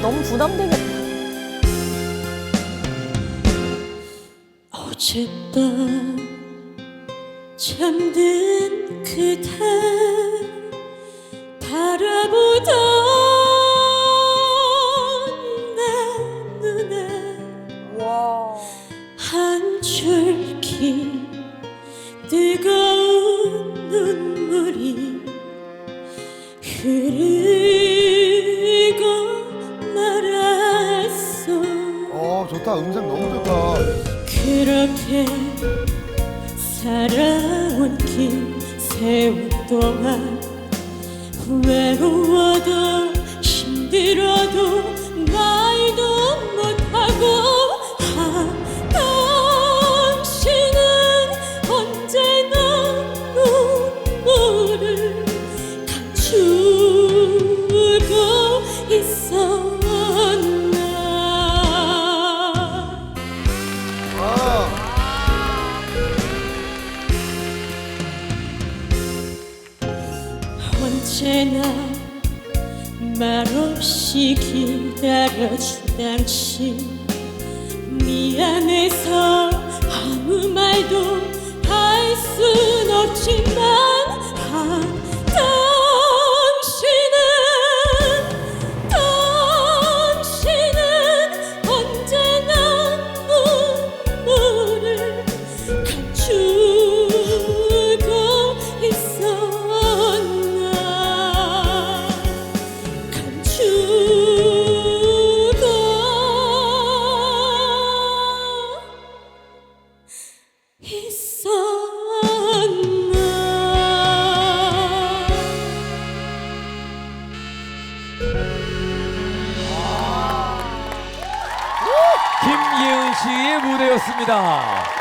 너무 부담되겠다. 어젯밤 잠든 그대 바라보던 내 눈에 한 줄기 음색 너무 좋다. 그렇게 살아온 긴 세월 동안 외로워 언제나 말없이 기다려준 당신 미안해서 아무 말도 할 순 없지만 있었나 김예은 씨의 무대였습니다.